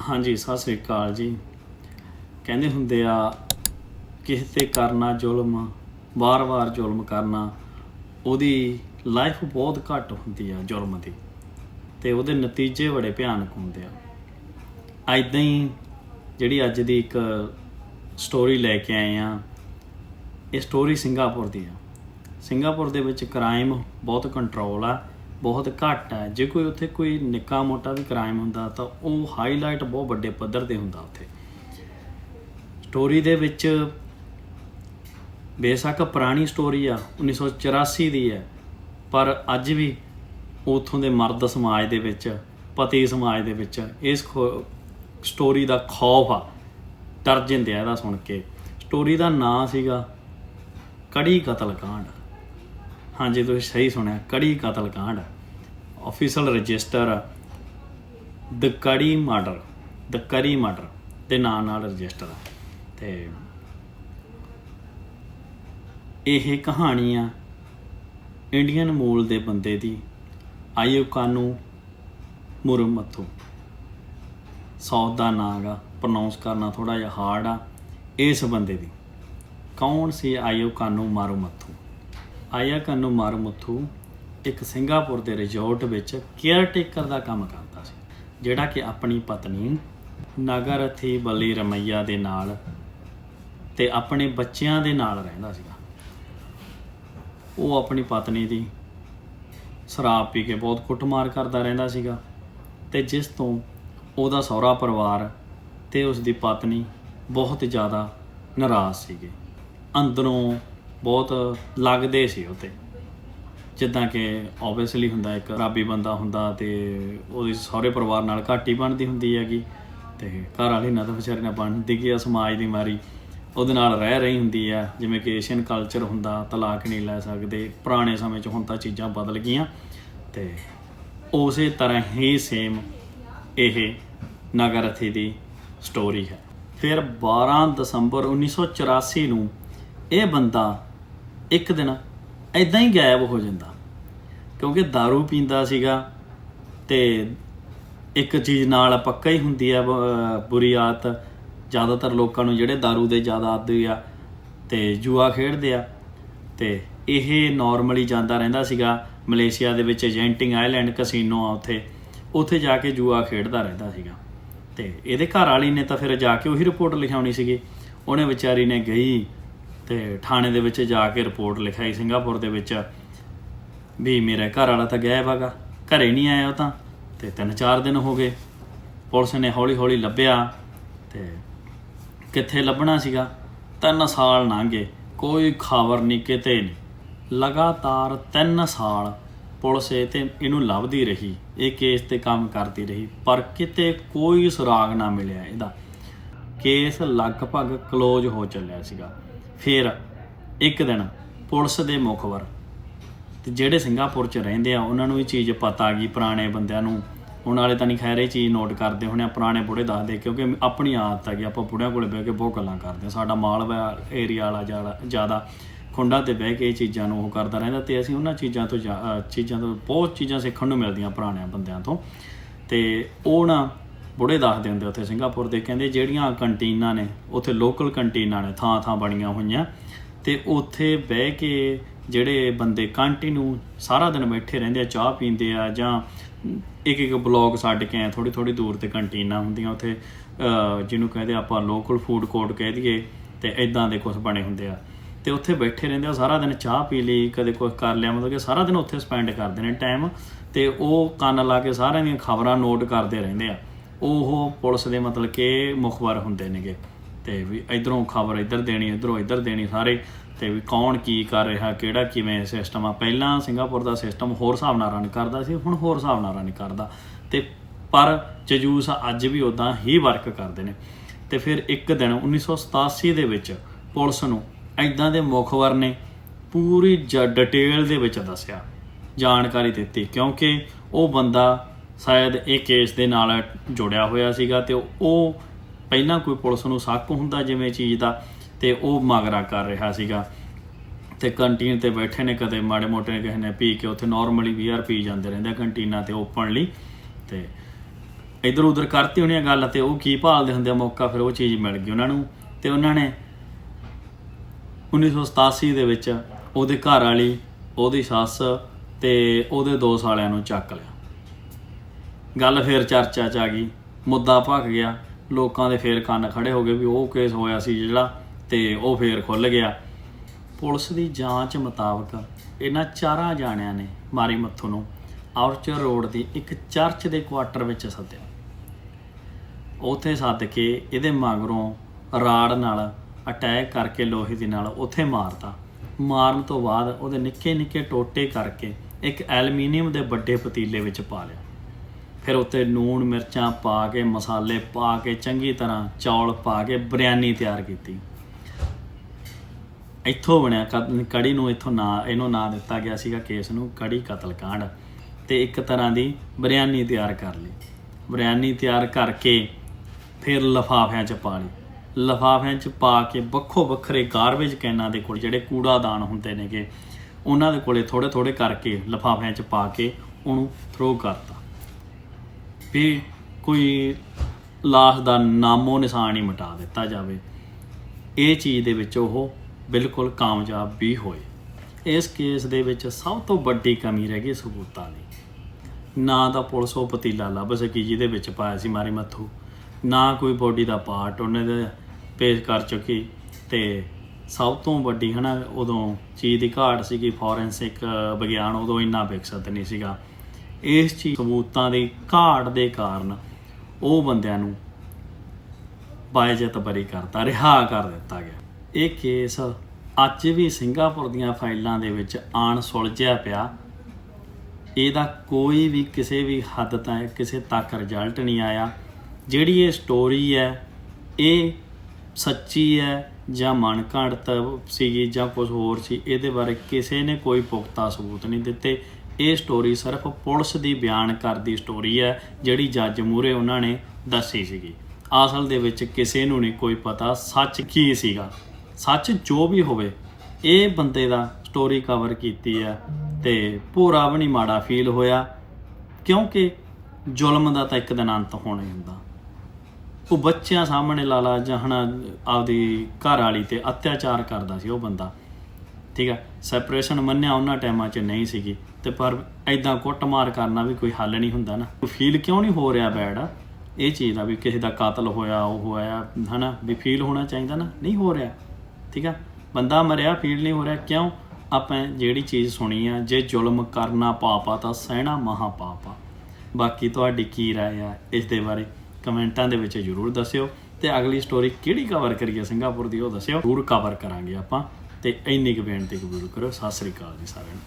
ਹਾਂਜੀ, ਸਤਿ ਸ੍ਰੀ ਅਕਾਲ ਜੀ। ਕਹਿੰਦੇ ਹੁੰਦੇ ਆ, ਕਿਸੇ ਤੇ ਕਰਨਾ ਜ਼ੁਲਮ, ਵਾਰ-ਵਾਰ ਜ਼ੁਲਮ ਕਰਨਾ, ਉਹਦੀ ਲਾਈਫ ਬਹੁਤ ਘੱਟ ਹੁੰਦੀ ਆ ਜ਼ੁਲਮ ਦੀ ਤੇ ਉਹਦੇ ਨਤੀਜੇ ਬੜੇ ਭਿਆਨਕ ਹੁੰਦੇ ਆ। ਐਦਾਂ ਹੀ ਜਿਹੜੀ ਅੱਜ ਦੀ ਇੱਕ ਸਟੋਰੀ ਲੈ ਕੇ ਆਏ ਆ, ਇਹ ਸਟੋਰੀ ਸਿੰਗਾਪੁਰ ਦੀ ਆ। ਸਿੰਗਾਪੁਰ ਦੇ ਵਿੱਚ ਕ੍ਰਾਈਮ ਬਹੁਤ ਕੰਟਰੋਲ ਆ। ਬਹੁਤ ਘੱਟ ਹੈ। ਜੇ ਕੋਈ ਉੱਥੇ ਕੋਈ ਨਿੱਕਾ ਮੋਟਾ ਵੀ ਕ੍ਰਾਈਮ ਹੁੰਦਾ, ਤਾਂ ਉਹ ਹਾਈਲਾਈਟ ਬਹੁਤ ਵੱਡੇ ਪੱਧਰ ਤੇ ਹੁੰਦਾ ਉੱਥੇ। ਸਟੋਰੀ ਦੇ ਵਿੱਚ ਬੇਸ਼ੱਕ ਪੁਰਾਣੀ ਸਟੋਰੀ ਆ 1984 ਦੀ ਹੈ, ਪਰ ਅੱਜ ਵੀ ਉਥੋਂ ਦੇ ਮਰਦ ਸਮਾਜ ਦੇ ਵਿੱਚ, ਪਤੀ ਸਮਾਜ ਦੇ ਵਿੱਚ ਇਸ ਖੋ- ਸਟੋਰੀ ਦਾ ਖੌਫ ਆ। ਡਰ ਜਾਂਦੇ ਇਹਦਾ ਸੁਣ ਕੇ। ਸਟੋਰੀ ਦਾ ਨਾਂ ਸੀਗਾ, ਕੜੀ ਕਤਲकांड। ਹਾਂਜੀ, ਤੁਸੀਂ ਸਹੀ ਸੁਣਿਆ। ਕੜੀ ਕਤਲ ਕਾਂਡ। ਆਫੀਸ਼ੀਅਲ ਰਜਿਸਟਰ ਦ ਕੜੀ ਮਰਡਰ ਦ ਕੜੀ ਮਰਡਰ ਦੇ ਨਾਂ ਨਾਲ ਰਜਿਸਟਰ ਆ ਤੇ ਇਹ ਕਹਾਣੀ ਆ ਇੰਡੀਅਨ ਮੂਲ ਦੇ ਬੰਦੇ ਦੀ ਆਯੂ ਕਾਨੂ ਮੁਰਮਤੂ ਸਾਊਥ ਦਾ ਨਾਂ ਗਾ ਪ੍ਰੋਨਾਂਸ ਕਰਨਾ ਥੋੜਾ ਜਿਹਾ ਹਾਰਡ ਆ। ਇਸ ਬੰਦੇ ਦੀ, ਕੌਣ ਸੀ ਆਯੂ ਕਾਨੂ ਮਾਰੂਮਥੂ ਆਇਆ ਕਾਨੂ ਮਾਰੂਮਥੂ ਇੱਕ ਸਿੰਗਾਪੁਰ ਦੇ ਰਿਜ਼ੋਰਟ ਵਿੱਚ ਕੇਅਰ ਟੇਕਰ ਦਾ ਕੰਮ ਕਰਦਾ ਸੀ, ਜਿਹੜਾ ਕਿ ਆਪਣੀ ਪਤਨੀ ਨਗਰਥੀ ਬਲੀ ਰਮਈਆ ਦੇ ਨਾਲ ਤੇ ਆਪਣੇ ਬੱਚਿਆਂ ਦੇ ਨਾਲ ਰਹਿੰਦਾ ਸੀਗਾ। ਉਹ ਆਪਣੀ ਪਤਨੀ ਦੀ ਸ਼ਰਾਬ ਪੀ ਕੇ ਬਹੁਤ ਕੁੱਟਮਾਰ ਕਰਦਾ ਰਹਿੰਦਾ ਸੀਗਾ ਤੇ ਜਿਸ ਤੋਂ ਉਹਦਾ ਸਹੁਰਾ ਪਰਿਵਾਰ ਤੇ ਉਸ ਦੀ ਪਤਨੀ ਬਹੁਤ ਜ਼ਿਆਦਾ ਨਾਰਾਜ਼ ਸੀਗੇ। ਅੰਦਰੋਂ ਬਹੁਤ ਲੱਗਦੇ ਸੀ ਉਹ ਤੇ। ਜਿੱਦਾਂ ਕਿ ਆਬਵੀਅਸਲੀ ਹੁੰਦਾ ਇੱਕ ਰਾਬੀ ਬੰਦਾ ਹੁੰਦਾ ਤੇ ਉਹਦੀ ਸਹੁਰੇ ਪਰਿਵਾਰ ਨਾਲ ਘਾਟੀ ਬਣਦੀ ਹੁੰਦੀ ਹੈਗੀ ਤੇ ਘਰ ਵਾਲੀ ਨਾਲ ਤਾਂ ਵਿਚਾਰੀ ਨਾਲ ਬਣਦੀ ਗਿਆ ਸਮਾਜ ਦੀ ਮਾਰੀ। ਉਹਦੇ ਨਾਲ ਰਹਿ ਰਹੀ ਹੁੰਦੀ ਆ, ਜਿਵੇਂ ਕਿ ਏਸ਼ੀਅਨ ਕਲਚਰ ਹੁੰਦਾ, ਤਲਾਕ ਨਹੀਂ ਲੈ ਸਕਦੇ, ਪੁਰਾਣੇ ਸਮੇਂ 'ਚ ਹੁਣ ਤਾਂ ਚੀਜ਼ਾਂ ਬਦਲ ਗਈਆਂ ਤੇ ਉਸੇ ਤਰ੍ਹਾਂ ਹੀ ਸੇਮ ਇਹ ਨਗਰਥੀ ਦੀ ਸਟੋਰੀ ਹੈ। ਫਿਰ 12 ਦਸੰਬਰ 1984 ਨੂੰ ਇਹ ਬੰਦਾ ਇੱਕ ਦਿਨ ਐਦਾਂ ਹੀ ਗਾਇਬ ਹੋ ਜਾਂਦਾ ਕਿਉਂਕਿ दारू ਪੀਂਦਾ ਸੀਗਾ ਤੇ ਇੱਕ ਚੀਜ਼ ਨਾਲ ਪੱਕਾ ਹੀ ਹੁੰਦੀ ਆ ਬ- ਬੁਰੀ ਆਦਤ ਜ਼ਿਆਦਾਤਰ ਲੋਕਾਂ ਨੂੰ ਜਿਹੜੇ दारू ਦੇ ਜ਼ਿਆਦਾ ਆਦੀ ਆ ਤੇ ਜੂਆ ਖੇਡਦੇ ਆ ਤੇ ਇਹ ਨਾਰਮਲੀ ਜਾਂਦਾ ਰਹਿੰਦਾ ਸੀਗਾ ਮਲੇਸ਼ੀਆ ਦੇ ਵਿੱਚ ਜੈਂਟਿੰਗ ਆਈਲੈਂਡ ਕਸੀਨੋ ਆ ਉੱਥੇ ਉੱਥੇ ਜਾ ਕੇ ਜੂਆ ਖੇਡਦਾ ਰਹਿੰਦਾ ਸੀਗਾ ਤੇ ਇਹਦੇ ਘਰ ਵਾਲੀ ਨੇ ਤਾਂ ਫਿਰ ਜਾ ਕੇ ਉਹੀ ਰਿਪੋਰਟ ਲਿਖਾਉਣੀ ਸੀਗੀ ਉਹਨੇ ਵਿਚਾਰੀ ਨੇ ਗਈ ਤੇ ਥਾਣੇ ਦੇ ਵਿੱਚ ਜਾ ਕੇ ਰਿਪੋਰਟ ਲਿਖਾਈ ਸਿੰਗਾਪੁਰ ਦੇ ਵਿੱਚ ਵੀ ਮੇਰੇ ਘਰ ਵਾਲਾ ਤਾਂ ਗਾਇਬ ਹੈਗਾ, ਘਰੇ ਨਹੀਂ ਆਇਆ ਉਹ ਤਾਂ, ਤੇ ਤਿੰਨ ਚਾਰ ਦਿਨ ਹੋ ਗਏ। ਪੁਲਿਸ ਨੇ ਹੌਲੀ ਹੌਲੀ ਲੱਭਿਆ ਤੇ ਕਿੱਥੇ ਲੱਭਣਾ ਸੀਗਾ? ਤਿੰਨ ਸਾਲ ਲੰਘ ਗਏ ਕੋਈ ਖਬਰ ਨਹੀਂ, ਕਿਤੇ ਨਹੀਂ। ਲਗਾਤਾਰ ਤਿੰਨ ਸਾਲ ਪੁਲਿਸ ਇਹ ਤੇ ਇਹਨੂੰ ਲੱਭਦੀ ਰਹੀ, ਇਹ ਕੇਸ ਤੇ ਕੰਮ ਕਰਦੀ ਰਹੀ, ਪਰ ਕਿਤੇ ਕੋਈ ਸੁਰਾਗ ਨਾ ਮਿਲਿਆ ਇਹਦਾ। ਕੇਸ ਲਗਭਗ ਕਲੋਜ਼ ਹੋ ਚੱਲਿਆ ਸੀਗਾ। ਫਿਰ ਇੱਕ ਦਿਨ ਪੁਲਿਸ ਦੇ ਮੁਖਬਰ ਤੇ ਜਿਹੜੇ ਸਿੰਗਾਪੁਰ ਚ ਰਹਿੰਦੇ ਆ ਉਹਨਾਂ ਨੂੰ ਇਹ ਚੀਜ਼ ਪਤਾ ਆ ਗਈ ਪੁਰਾਣੇ ਬੰਦਿਆਂ ਨੂੰ। ਹੁਣ ਵਾਲੇ ਤਾਂ ਨਹੀਂ ਖੈਰ ਇਹ ਚੀਜ਼ ਨੋਟ ਕਰਦੇ ਹੋਣੇ ਆ, ਪੁਰਾਣੇ ਬੁੜੇ ਦੱਸਦੇ ਕਿਉਂਕਿ ਆਪਣੀ ਆਦਤ ਹੈਗੀ ਆਪਾਂ ਬੁੜਿਆਂ ਕੋਲੇ ਬਹਿ ਕੇ ਬਹੁਤ ਗੱਲਾਂ ਕਰਦੇ ਆ। ਸਾਡਾ ਮਾਲਵਾ ਏਰੀਆ ਵਾਲਾ ਜ਼ਿਆਦਾ ਜ਼ਿਆਦਾ ਖੁੰਡਾਂ ਤੇ ਬਹਿ ਕੇ ਇਹ ਚੀਜ਼ਾਂ ਨੂੰ ਉਹ ਕਰਦਾ ਰਹਿੰਦਾ ਤੇ ਅਸੀਂ ਉਹਨਾਂ ਚੀਜ਼ਾਂ ਤੋਂ ਜਾ- ਚੀਜ਼ਾਂ ਤੋਂ ਬਹੁਤ ਚੀਜ਼ਾਂ ਸਿੱਖਣ ਨੂੰ ਮਿਲਦੀਆਂ ਪੁਰਾਣਿਆਂ ਬੰਦਿਆਂ ਤੋਂ। ਤੇ ਉਹ ਨਾ ਬੁੜੇ ਦੱਸਦੇ ਹੁੰਦੇ ਉੱਥੇ ਸਿੰਗਾਪੁਰ ਦੇ, ਕਹਿੰਦੇ ਜਿਹੜੀਆਂ ਕੰਟੀਨਾਂ ਨੇ, ਉੱਥੇ ਲੋਕਲ ਕੰਟੀਨਾਂ ਨੇ, ਥਾਂ ਥਾਂ ਬਣੀਆਂ ਹੋਈਆਂ। ਤੇ ਉੱਥੇ ਬਹਿ ਕੇ ਜਿਹੜੇ ਬੰਦੇ ਕੰਟੀਨਿਊ ਸਾਰਾ ਦਿਨ ਬੈਠੇ ਰਹਿੰਦੇ ਆ, ਚਾਹ ਪੀਂਦੇ ਆ, ਜਾਂ ਇੱਕ ਇੱਕ ਬਲੌਗ ਛੱਡ ਕੇ ਆ ਥੋੜੀ ਥੋੜੀ ਦੂਰ ਤੇ ਕੰਟੀਨਾਂ ਹੁੰਦੀਆਂ ਉੱਥੇ ਜਿਹਨੂੰ ਕਹਿੰਦੇ ਆਪਾਂ ਲੋਕਲ ਫੂਡ ਕੋਰਟ ਕਹਿ ਦਈਏ, ਤੇ ਇਦਾਂ ਦੇ ਕੁਝ ਬਣੇ ਹੁੰਦੇ ਆ। ਤੇ ਉੱਥੇ ਬੈਠੇ ਰਹਿੰਦੇ ਆ, ਸਾਰਾ ਦਿਨ ਚਾਹ ਪੀ ਲਈ, ਕਦੇ ਕੁਝ ਕਰ ਲਿਆ, ਮਤਲਬ ਕਿ ਸਾਰਾ ਦਿਨ ਉੱਥੇ ਸਪੈਂਡ ਕਰਦੇ ਨੇ ਟਾਈਮ ਤੇ ਉਹ ਕੰਨ ਲਾ ਕੇ ਸਾਰਿਆਂ ਦੀਆਂ ਖਬਰਾਂ ਨੋਟ ਕਰਦੇ ਰਹਿੰਦੇ ਆ। ਉਹ ਪੁਲਿਸ ਦੇ ਮਤਲਬ ਕਿ ਮੁਖਬਰ ਹੁੰਦੇ ਨੇਗੇ। ਤੇ ਵੀ ਇਧਰੋਂ ਖਬਰ ਇੱਧਰ ਦੇਣੀ, ਇਧਰੋਂ ਇੱਧਰ ਦੇਣੀ ਸਾਰੇ। ਤੇ ਵੀ ਕੌਣ ਕੀ ਕਰ ਰਿਹਾ, ਕਿਹੜਾ ਕਿਵੇਂ ਸਿਸਟਮ ਆ। ਪਹਿਲਾਂ ਸਿੰਗਾਪੁਰ ਦਾ ਸਿਸਟਮ ਹੋਰ ਹਿਸਾਬ ਨਾਲ ਰਨ ਕਰਦਾ ਸੀ, ਹੁਣ ਹੋਰ ਹਿਸਾਬ ਨਾਲ ਰਨ ਕਰਦਾ। ਤੇ ਪਰ ਜਜੂਸ ਅੱਜ ਵੀ ਉਦਾਂ ਹੀ ਵਰਕ ਕਰਦੇ ਨੇ। ਤੇ ਫਿਰ ਇੱਕ ਦਿਨ 1987 ਦੇ ਵਿੱਚ ਪੁਲਿਸ ਨੂੰ ਐਦਾਂ ਦੇ ਮੁਖਬਰ ਨੇ ਪੂਰੀ ਡਿਟੇਲ ਦੇ ਵਿੱਚ ਦੱਸਿਆ, ਜਾਣਕਾਰੀ ਦਿੱਤੀ। ਕਿਉਂਕਿ ਉਹ ਬੰਦਾ ਸ਼ਾਇਦ ਇਹ ਕੇਸ ਦੇ ਨਾਲ ਜੁੜਿਆ ਹੋਇਆ ਸੀਗਾ ਤੇ ਉਹ ਪਹਿਲਾਂ ਕੋਈ ਪੁਲਿਸ ਨੂੰ ਸ਼ੱਕ ਹੁੰਦਾ ਜਿਵੇਂ ਚੀਜ਼ ਦਾ ਤੇ ਉਹ ਮਗਰਾ ਕਰ ਰਿਹਾ ਸੀਗਾ। ਤੇ ਕੰਟੀਨ ਤੇ ਬੈਠੇ ਨੇ ਕਦੇ ਮਾੜੇ ਮੋਟੇ ਕਿਸੇ ਨੇ ਪੀ ਕੇ ਉੱਥੇ ਨਾਰਮਲੀ ਬੀਅਰ ਪੀ ਜਾਂਦੇ ਰਹਿੰਦੇ ਕੰਟੀਨਾਂ ਤੇ ਓਪਨਲੀ ਤੇ ਇਧਰ ਉਧਰ ਕਰਤੀ ਹੋਣੀ ਆ ਗੱਲ ਤੇ ਉਹ ਕੀ ਭਾਲਦੇ ਹੁੰਦੇ ਆ ਮੌਕਾ, ਫਿਰ ਉਹ ਚੀਜ਼ ਮਿਲ ਗਈ ਉਹਨਾਂ ਨੂੰ। ਤੇ ਉਹਨਾਂ ਨੇ 1987 ਦੇ ਵਿੱਚ ਉਹਦੇ ਘਰ ਵਾਲੀ, ਉਹਦੀ ਸੱਸ ਤੇ ਉਹਦੇ ਦੋ ਸਾਲਿਆਂ ਨੂੰ ਚੱਕ ਲਿਆ। ਗੱਲ ਫੇਰ ਚਰਚਾ ਚ ਆ ਗਈ। ਮੁੱਦਾ ਭਖ ਗਿਆ। ਲੋਕਾਂ ਦੇ ਫੇਰ ਕੰਨ ਖੜੇ ਹੋ ਗਏ ਵੀ ਉਹ ਕੇਸ ਹੋਇਆ ਸੀ ਜਿਹੜਾ ਤੇ ਉਹ ਫੇਰ ਖੁੱਲ ਗਿਆ। ਪੁਲਿਸ ਦੀ ਜਾਂਚ ਮੁਤਾਬਕ ਇਹਨਾਂ ਚਾਰਾਂ ਜਾਣਿਆਂ ਨੇ ਮਾਰੀ ਮੱਥੂ ਨੂੰ ਆਰਚਰ ਰੋਡ ਦੀ ਇੱਕ ਚਰਚ ਦੇ ਕੁਆਟਰ ਵਿੱਚ ਸੱਦਿਆ। ਉੱਥੇ ਸੱਦ ਕੇ ਇਹਦੇ ਮਗਰੋਂ ਰਾੜ ਨਾਲ ਅਟੈਕ ਕਰਕੇ ਲੋਹੇ ਦੇ ਨਾਲ ਉੱਥੇ ਮਾਰਤਾ। ਮਾਰਨ ਤੋਂ ਬਾਅਦ ਉਹਦੇ ਨਿੱਕੇ ਨਿੱਕੇ ਟੋਟੇ ਕਰਕੇ ਇੱਕ ਐਲੂਮੀਨੀਅਮ ਦੇ ਵੱਡੇ ਪਤੀਲੇ ਵਿੱਚ ਪਾ ਲਿਆ। ਫਿਰ ਉੱਤੇ ਲੂਣ, ਮਿਰਚਾਂ ਪਾ ਕੇ, ਮਸਾਲੇ ਪਾ ਕੇ, ਚੰਗੀ ਤਰ੍ਹਾਂ ਚੌਲ ਪਾ ਕੇ, ਬਿਰਿਆਨੀ ਤਿਆਰ ਕੀਤੀ। ਇੱਥੋਂ ਬਣਿਆ ਕ- ਕੜੀ ਨੂੰ ਇੱਥੋਂ ਨਾਂ, ਇਹਨੂੰ ਨਾਂ ਦਿੱਤਾ ਗਿਆ ਸੀਗਾ ਕੇਸ ਨੂੰ, ਕੜੀ ਕਤਲकांड ਤੇ ਇੱਕ ਤਰ੍ਹਾਂ ਦੀ ਬਿਰਿਆਨੀ ਤਿਆਰ ਕਰ ਲਈ। ਬਿਰਿਆਨੀ ਤਿਆਰ ਕਰਕੇ ਫਿਰ ਲਫਾਫਿਆਂ 'ਚ ਪਾ ਲਈ। ਲਫਾਫਿਆਂ 'ਚ ਪਾ ਕੇ ਵੱਖੋ ਵੱਖਰੇ ਗਾਰਬੇਜ ਕੈਨਾਂ ਦੇ ਕੋਲ, ਜਿਹੜੇ ਕੂੜਾਦਾਨ ਹੁੰਦੇ ਨੇਗੇ, ਉਹਨਾਂ ਦੇ ਕੋਲੇ ਥੋੜੇ ਥੋੜੇ ਕਰਕੇ ਲਫਾਫਿਆਂ 'ਚ ਪਾ ਕੇ ਉਹਨੂੰ ਥਰੋ ਕਰਤਾ। ਵੀ ਕੋਈ ਲਾਸ਼ ਦਾ ਨਾਮੋ ਨਿਸ਼ਾਨ ਹੀ ਮਿਟਾ ਦਿੱਤਾ ਜਾਵੇ। ਇਹ ਚੀਜ਼ ਦੇ ਵਿੱਚ ਉਹ ਬਿਲਕੁਲ ਕਾਮਯਾਬ ਵੀ ਹੋਏ। ਇਸ ਕੇਸ ਦੇ ਵਿੱਚ ਸਭ ਤੋਂ ਵੱਡੀ ਕਮੀ ਰਹਿ ਗਈ ਸਬੂਤਾਂ ਦੀ। ਨਾ ਤਾਂ ਪੁਲਿਸ ਉਹ ਪਤੀਲਾ ਲੱਭ ਸਕੀ ਜਿਹਦੇ ਵਿੱਚ ਪਾਇਆ ਸੀ ਮਾਰੀ ਮੱਥੂ। ਨਾ ਕੋਈ ਬੋਡੀ ਦਾ ਪਾਰਟ ਉਹਨੇ ਦੇ ਪੇਸ਼ ਕਰ ਚੁੱਕੀ ਤੇ ਸਭ ਤੋਂ ਵੱਡੀ ਹਨਾ, ਉਦੋਂ ਚੀਜ਼ ਦੀ ਘਾਟ ਸੀਗੀ ਫੋਰੈਂਸਿਕ ਵਿਗਿਆਨ ਉਦੋਂ ਇੰਨਾ ਵਿਕਸਿਤ ਨਹੀਂ ਸੀਗਾ। ਇਸ ਚੀਜ਼ ਸਬੂਤਾਂ ਦੀ ਘਾਟ ਦੇ ਕਾਰਨ ਉਹ ਬੰਦਿਆਂ ਨੂੰ ਬਾਇਜਤ ਬਰੀ ਕਰਤਾ, ਰਿਹਾ ਕਰ ਦਿੱਤਾ ਗਿਆ। ਇਹ ਕੇਸ ਅੱਜ ਵੀ ਸਿੰਗਾਪੁਰ ਦੀਆਂ ਫਾਈਲਾਂ ਦੇ ਵਿੱਚ ਆਣ ਸੁਲਝਿਆ ਪਿਆ। ਇਹਦਾ ਕੋਈ ਵੀ ਕਿਸੇ ਵੀ ਹੱਦ ਤੱਕ, ਕਿਸੇ ਤੱਕ ਰਿਜ਼ਲਟ ਨਹੀਂ ਆਇਆ। ਜਿਹੜੀ ਇਹ ਸਟੋਰੀ ਹੈ, ਇਹ ਸੱਚੀ ਹੈ ਜਾਂ ਮਨਘੜਤ ਸੀਗੀ ਜਾਂ ਕੁਝ ਹੋਰ ਸੀ, ਇਹਦੇ ਬਾਰੇ ਕਿਸੇ ਨੇ ਕੋਈ ਪੁਖਤਾ ਸਬੂਤ ਨਹੀਂ ਦਿੱਤੇ। ਇਹ ਸਟੋਰੀ ਸਿਰਫ ਪੁਲਿਸ ਦੀ ਬਿਆਨ ਕਰਦੀ ਸਟੋਰੀ ਹੈ, ਜਿਹੜੀ ਜੱਜ ਮੂਹਰੇ ਉਹਨਾਂ ਨੇ ਦੱਸੀ ਸੀਗੀ। ਅਸਲ ਦੇ ਵਿੱਚ ਕਿਸੇ ਨੂੰ ਨਹੀਂ ਕੋਈ ਪਤਾ ਸੱਚ ਕੀ ਸੀਗਾ। ਸੱਚ ਜੋ ਵੀ ਹੋਵੇ, ਇਹ ਬੰਦੇ ਦਾ ਸਟੋਰੀ ਕਵਰ ਕੀਤੀ ਹੈ ਤੇ ਪੂਰਾ ਵੀ ਨਹੀਂ ਮਾੜਾ ਫੀਲ ਹੋਇਆ, ਕਿਉਂਕਿ ਜ਼ੁਲਮ ਦਾ ਤਾਂ ਇੱਕ ਦਿਨ ਅੰਤ ਹੋਣਾ ਹੀ ਹੁੰਦਾ। ਉਹ ਬੱਚਿਆਂ ਸਾਹਮਣੇ ਲਾਲਾ ਜਹਣਾ ਆਪਦੀ ਘਰ ਵਾਲੀ ਤੇ ਅਤਿਆਚਾਰ ਕਰਦਾ ਸੀ ਉਹ ਬੰਦਾ। ਠੀਕ ਹੈ? ਸੈਪਰੇਸ਼ਨ ਮੰਨਿਆ ਉਹਨਾਂ ਟਾਈਮਾਂ 'ਚ ਨਹੀਂ ਸੀਗੀ। ਤੇ ਪਰ ਐਦਾਂ ਕੁੱਟਮਾਰ ਕਰਨਾ ਵੀ ਕੋਈ ਹੱਲ ਨਹੀਂ ਹੁੰਦਾ ਨਾ। ਫੀਲ ਕਿਉਂ ਨਹੀਂ ਹੋ ਰਿਹਾ ਬੈਡ ਇਹ ਚੀਜ਼ ਦਾ ਵੀ ਕਿਸੇ ਦਾ ਕਾਤਲ ਹੋਇਆ, ਉਹ ਹੋਇਆ, ਹਨਾ? ਵੀ ਫੀਲ ਹੋਣਾ ਚਾਹੀਦਾ ਨਾ। ਨਹੀਂ ਹੋ ਰਿਹਾ। ਠੀਕ ਆ ਬੰਦਾ ਮਰਿਆ ਫੀਲ ਨਹੀਂ ਹੋ ਰਿਹਾ। ਕਿਉਂ? ਆਪਾਂ ਜਿਹੜੀ ਚੀਜ਼ ਸੁਣੀ ਆ, ਜੇ ਜ਼ੁਲਮ ਕਰਨਾ ਪਾਪਾ ਤਾਂ ਸਹਿਣਾ ਮਹਾ ਪਾਪ ਆ। ਬਾਕੀ ਤੁਹਾਡੀ ਕੀ ਰਾਏ ਆ ਇਸ ਦੇ ਬਾਰੇ ਕਮੈਂਟਾਂ ਦੇ ਵਿੱਚ ਜਰੂਰ ਦੱਸਿਓ। ਤੇ ਅਗਲੀ ਸਟੋਰੀ ਕਿਹੜੀ ਕਵਰ ਕਰੀਏ ਸਿੰਗਾਪੁਰ ਦੀ ਉਹ ਦੱਸਿਓ। ਜ਼ਰੂਰ ਕਵਰ ਕਰਾਂਗੇ ਆਪਾਂ। ਤੇ ਇੰਨੀ ਕੁ ਬੇਨਤੀ ਕਬੂਲ ਕਰੋ। ਸਤਿ ਸ੍ਰੀ ਅਕਾਲ ਜੀ ਸਾਰਿਆਂ ਨੂੰ।